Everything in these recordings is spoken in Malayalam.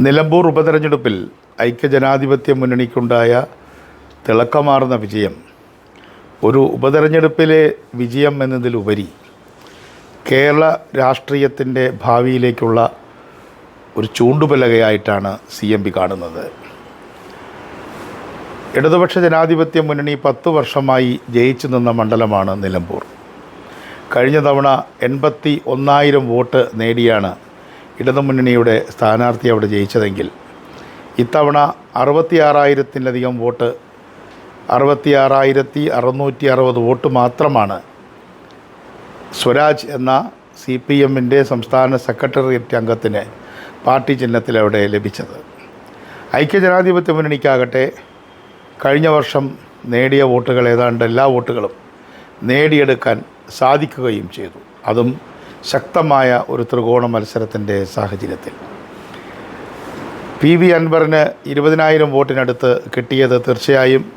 നിലമ്പൂർ ഉപതെരഞ്ഞെടുപ്പിൽ ഐക്യജനാധിപത്യ മുന്നണിക്കുണ്ടായ തിളക്കമാർന്ന വിജയം. ഒരു ഉപതെരഞ്ഞെടുപ്പിലെ വിജയം എന്നതിലുപരി കേരള രാഷ്ട്രീയത്തിന്റെ ഭാവിയിലേക്കുള്ള ഒരു ചൂണ്ടുപലകയായിട്ടാണ് സി എം പി കാണുന്നത്. ഇടതുപക്ഷ ജനാധിപത്യ മുന്നണി പത്ത് വർഷമായി ജയിച്ചു നിന്ന മണ്ഡലമാണ് നിലമ്പൂർ. കഴിഞ്ഞ തവണ എൺപത്തി ഒന്നായിരം വോട്ട് നേടിയാണ് ഇടതുമുന്നണിയുടെ സ്ഥാനാർത്ഥി അവിടെ ജയിച്ചതെങ്കിൽ ഇത്തവണ അറുപത്തിയാറായിരത്തിലധികം വോട്ട് അറുപത്തിയാറായിരത്തി അറുന്നൂറ്റി അറുപത് വോട്ട് മാത്രമാണ് സ്വരാജ് എന്ന സി പി എമ്മിന്റെ സംസ്ഥാന സെക്രട്ടേറിയറ്റ് അംഗത്തിന് പാർട്ടി ചിഹ്നത്തിൽ അവിടെ ലഭിച്ചത്. ഐക്യജനാധിപത്യ മുന്നണിക്കാകട്ടെ കഴിഞ്ഞ വർഷം നേടിയ വോട്ടുകൾ ഏതാണ്ട് എല്ലാ വോട്ടുകളും നേടിയെടുക്കാൻ സാധിക്കുകയും ചെയ്തു. അതും ശക്തമായ ഒരു ത്രികോണ മത്സരത്തിന്റെ സാഹചര്യത്തിൽ. പി വി അൻവറിന് ഇരുപതിനായിരം വോട്ടിനടുത്ത് കിട്ടിയത് തീർച്ചയായും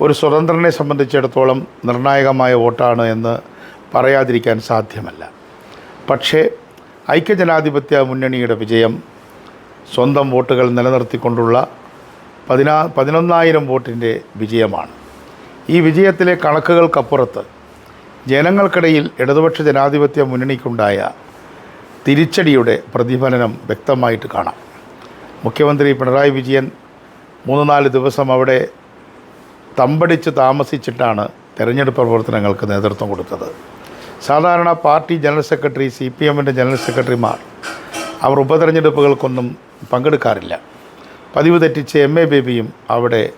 ഒരു സ്വതന്ത്രനെ സംബന്ധിച്ചിടത്തോളം നിർണായകമായ വോട്ടാണ് എന്ന് പറയാതിരിക്കാൻ സാധ്യമല്ല. പക്ഷേ ഐക്യജനാധിപത്യ മുന്നണിയുടെ വിജയം സ്വന്തം വോട്ടുകൾ നിലനിർത്തിക്കൊണ്ടുള്ള പതിനാ പതിനൊന്നായിരം വോട്ടിന്റെ വിജയമാണ്. ഈ വിജയത്തിലെ കണക്കുകൾക്കപ്പുറത്ത് ജനങ്ങൾക്കിടയിൽ ഇടതുപക്ഷ ജനാധിപത്യ മുന്നണിക്കുണ്ടായ തിരിച്ചടിയുടെ പ്രതിഫലനം വ്യക്തമായിട്ട് കാണാം. മുഖ്യമന്ത്രി പിണറായി വിജയൻ മൂന്ന് നാല് ദിവസം അവിടെ തമ്പടിച്ച് താമസിച്ചിട്ടാണ് തെരഞ്ഞെടുപ്പ് പ്രവർത്തനങ്ങൾക്ക് നേതൃത്വം കൊടുത്തത്. സാധാരണ party general secretary C P എമ്മിന്റെ ജനറൽ സെക്രട്ടറിമാർ അവർ ഉപതെരഞ്ഞെടുപ്പുകൾക്കൊന്നും പങ്കെടുക്കാറില്ല. പതിവ് തെറ്റിച്ച് എം എ ബേബിയും അവിടെ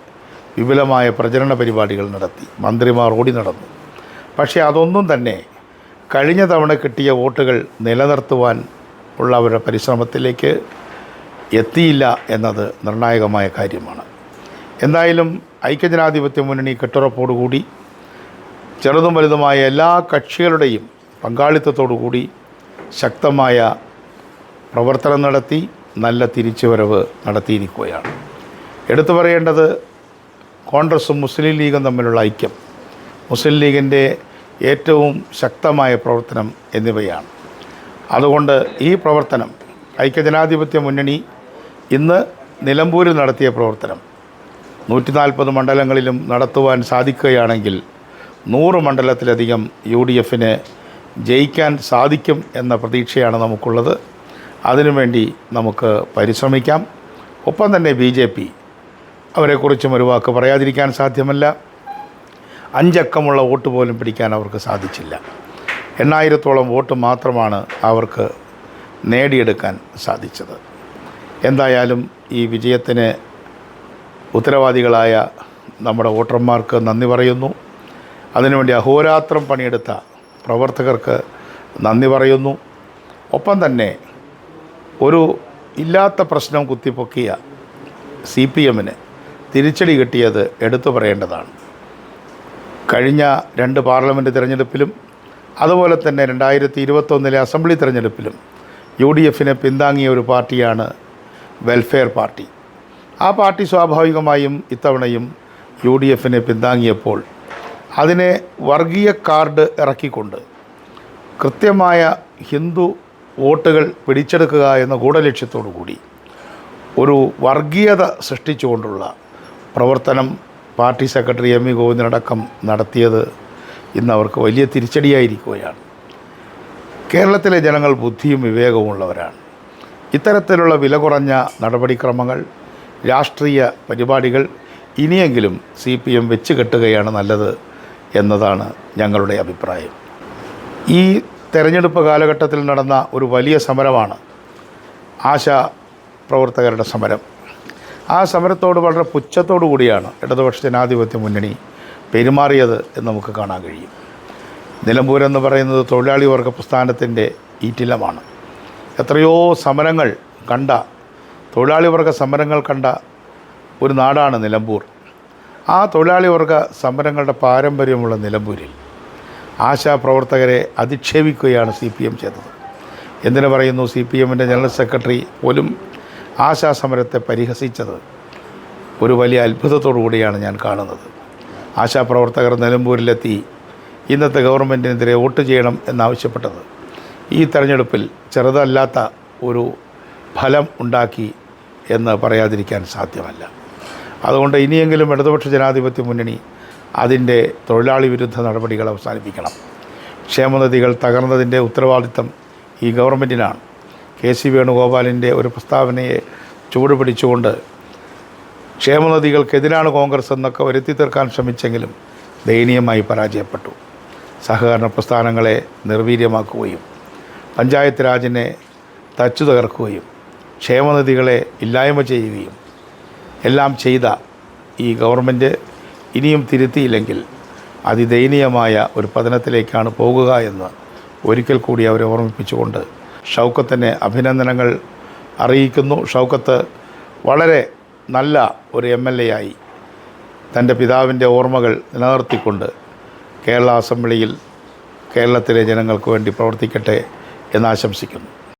വിപുലമായ പ്രചരണ പരിപാടികൾ നടത്തി. മന്ത്രിമാർ ഓടി നടന്നു. പക്ഷേ അതൊന്നും തന്നെ കഴിഞ്ഞ തവണ കിട്ടിയ വോട്ടുകൾ നിലനിർത്തുവാൻ ഉള്ളവരുടെ പരിശ്രമത്തിലേക്ക് എത്തിയില്ല എന്നത് നിർണായകമായ കാര്യമാണ്. എന്തായാലും ഐക്യജനാധിപത്യ മുന്നണി കെട്ടുറപ്പോടുകൂടി ചെറുതും വലുതുമായ എല്ലാ കക്ഷികളുടെയും പങ്കാളിത്തത്തോടുകൂടി ശക്തമായ പ്രവർത്തനം നടത്തി നല്ല തിരിച്ചുവരവ് നടത്തിയിരിക്കുകയാണ്. എടുത്തു പറയേണ്ടത് കോൺഗ്രസും മുസ്ലിം ലീഗും തമ്മിലുള്ള ഐക്യം. മുസ്ലിം ലീഗിന്റെ ഏറ്റവും ശക്തമായ പ്രവർത്തനം എന്നിവയാണ്. അതുകൊണ്ട് ഈ പ്രവർത്തനം ഐക്യജനാധിപത്യ മുന്നണി ഇന്ന് നിലമ്പൂരിൽ നടത്തിയ പ്രവർത്തനം നൂറ്റി നാൽപ്പത് മണ്ഡലങ്ങളിലും നടത്തുവാൻ സാധിക്കുകയാണെങ്കിൽ നൂറ് മണ്ഡലത്തിലധികം യു ഡി എഫിന് ജയിക്കാൻ സാധിക്കും എന്ന പ്രതീക്ഷയാണ് നമുക്കുള്ളത്. അതിനുവേണ്ടി നമുക്ക് പരിശ്രമിക്കാം. ഒപ്പം തന്നെ ബി ജെ പി അവരെക്കുറിച്ചും ഒരു വാക്ക് പറയാതിരിക്കാൻ സാധ്യമല്ല. അഞ്ചക്കമുള്ള വോട്ട് പോലും പിടിക്കാൻ അവർക്ക് സാധിച്ചില്ല. എണ്ണായിരത്തോളം വോട്ട് മാത്രമാണ് അവർക്ക് നേടിയെടുക്കാൻ സാധിച്ചത്. എന്തായാലും ഈ വിജയത്തിന് ഉത്തരവാദികളായ നമ്മുടെ വോട്ടർമാർക്ക് നന്ദി പറയുന്നു. അതിനുവേണ്ടി അഹോരാത്രം പണിയെടുത്ത പ്രവർത്തകർക്ക് നന്ദി പറയുന്നു. ഒപ്പം തന്നെ ഒരു ഇല്ലാത്ത പ്രശ്നം കുത്തിപ്പൊക്കിയ സി പി എമ്മിന് തിരിച്ചടി കിട്ടിയത് എടുത്തു പറയേണ്ടതാണ്. കഴിഞ്ഞ രണ്ട് പാർലമെന്റ് തിരഞ്ഞെടുപ്പിലും അതുപോലെ തന്നെ രണ്ടായിരത്തി ഇരുപത്തൊന്നിലെ അസംബ്ലി തിരഞ്ഞെടുപ്പിലും യു ഡി എഫിനെ പിന്താങ്ങിയ ഒരു പാർട്ടിയാണ് വെൽഫെയർ പാർട്ടി. ആ പാർട്ടി സ്വാഭാവികമായും ഇത്തവണയും യു ഡി എഫിനെ പിന്താങ്ങിയപ്പോൾ അതിനെ വർഗീയ കാർഡ് ഇറക്കിക്കൊണ്ട് കൃത്യമായ ഹിന്ദു വോട്ടുകൾ പിടിച്ചെടുക്കുക എന്ന ഗൂഢലക്ഷ്യത്തോടു കൂടി ഒരു വർഗീയത സൃഷ്ടിച്ചുകൊണ്ടുള്ള പ്രവർത്തനം പാർട്ടി സെക്രട്ടറി എം വി ഗോവിന്ദനടക്കം നടത്തിയത് ഇന്ന് അവർക്ക് വലിയ തിരിച്ചടിയായിരിക്കുകയാണ്. കേരളത്തിലെ ജനങ്ങൾ ബുദ്ധിയും വിവേകവുമുള്ളവരാണ് ഇത്തരത്തിലുള്ള വില കുറഞ്ഞ നടപടിക്രമങ്ങൾ രാഷ്ട്രീയ പരിപാടികൾ ഇനിയെങ്കിലും സി പി എം വെച്ച് കെട്ടുകയാണ് നല്ലത് എന്നതാണ് ഞങ്ങളുടെ അഭിപ്രായം. ഈ തെരഞ്ഞെടുപ്പ് കാലഘട്ടത്തിൽ നടന്ന ഒരു വലിയ സമരമാണ് ആശാ പ്രവർത്തകരുടെ സമരം. ആ സമരത്തോട് വളരെ പുച്ഛത്തോടു കൂടിയാണ് ഇടതുപക്ഷ ജനാധിപത്യ മുന്നണി പെരുമാറിയത് എന്ന് നമുക്ക് കാണാൻ കഴിയും. നിലമ്പൂർ എന്ന് പറയുന്നത് തൊഴിലാളി വർഗ പ്രസ്ഥാനത്തിന്റെ ഈറ്റിലമാണ്. എത്രയോ സമരങ്ങൾ കണ്ട തൊഴിലാളി വർഗ സമരങ്ങൾ കണ്ട ഒരു നാടാണ് നിലമ്പൂർ. ആ തൊഴിലാളി വർഗ സമരങ്ങളുടെ പാരമ്പര്യമുള്ള നിലമ്പൂരിൽ ആശാപ്രവർത്തകരെ അധിക്ഷേപിക്കുകയാണ് സി പി എം ചെയ്തത്. എന്തിനു പറയുന്നു സി പി എമ്മിന്റെ ജനറൽ സെക്രട്ടറി പോലും ആശാ സമരത്തെ പരിഹസിച്ചത് ഒരു വലിയ അത്ഭുതത്തോടു കൂടിയാണ് ഞാൻ കാണുന്നത്. ആശാപ്രവർത്തകർ നിലമ്പൂരിലെത്തി ഇന്നത്തെ ഗവൺമെന്റിനെതിരെ വോട്ട് ചെയ്യണം എന്നാവശ്യപ്പെട്ടത്. ഈ തെരഞ്ഞെടുപ്പിൽ ചെറുതല്ലാത്ത ഒരു ഫലം ഉണ്ടാക്കി എന്ന് പറയാതിരിക്കാൻ സാധ്യമല്ല. അതുകൊണ്ട് ഇനിയെങ്കിലും ഇടതുപക്ഷ ജനാധിപത്യ മുന്നണി അതിന്റെ തൊഴിലാളി വിരുദ്ധ നടപടികൾ അവസാനിപ്പിക്കണം. ക്ഷേമനിധികൾ തകർന്നതിന്റെ ഉത്തരവാദിത്തം ഈ ഗവൺമെന്റിനാണ് കെ സി വേണുഗോപാലിന്റെ ഒരു പ്രസ്താവനയെ ചൂടുപിടിച്ചുകൊണ്ട് ക്ഷേമനിധികൾക്കെതിരാണ് കോൺഗ്രസ് എന്നൊക്കെ വരുത്തി തീർക്കാൻ ശ്രമിച്ചെങ്കിലും ദയനീയമായി പരാജയപ്പെട്ടു. സഹകരണ പ്രസ്ഥാനങ്ങളെ നിർവീര്യമാക്കുകയും പഞ്ചായത്ത് രാജിനെ തച്ചു തകർക്കുകയും ക്ഷേമനിധികളെ ഇല്ലായ്മ ചെയ്യുകയും എല്ലാം ചെയ്ത ഈ ഗവൺമെന്റ് ഇനിയും തിരുത്തിയില്ലെങ്കിൽ അതിദയനീയമായ ഒരു പതനത്തിലേക്കാണ് പോകുക എന്ന് ഒരിക്കൽ കൂടി അവരെ ഓർമ്മിപ്പിച്ചുകൊണ്ട് ഷൗക്കത്തിനെ അഭിനന്ദനങ്ങൾ അറിയിക്കുന്നു. ഷൗക്കത്ത് വളരെ നല്ല ഒരു എം എൽ എ ആയി തന്റെ പിതാവിന്റെ ഓർമ്മകൾ നിലനിർത്തിക്കൊണ്ട് കേരള അസംബ്ലിയിൽ കേരളത്തിലെ ജനങ്ങൾക്ക് വേണ്ടി പ്രവർത്തിക്കട്ടെ എന്ന് ആശംസിക്കുന്നു.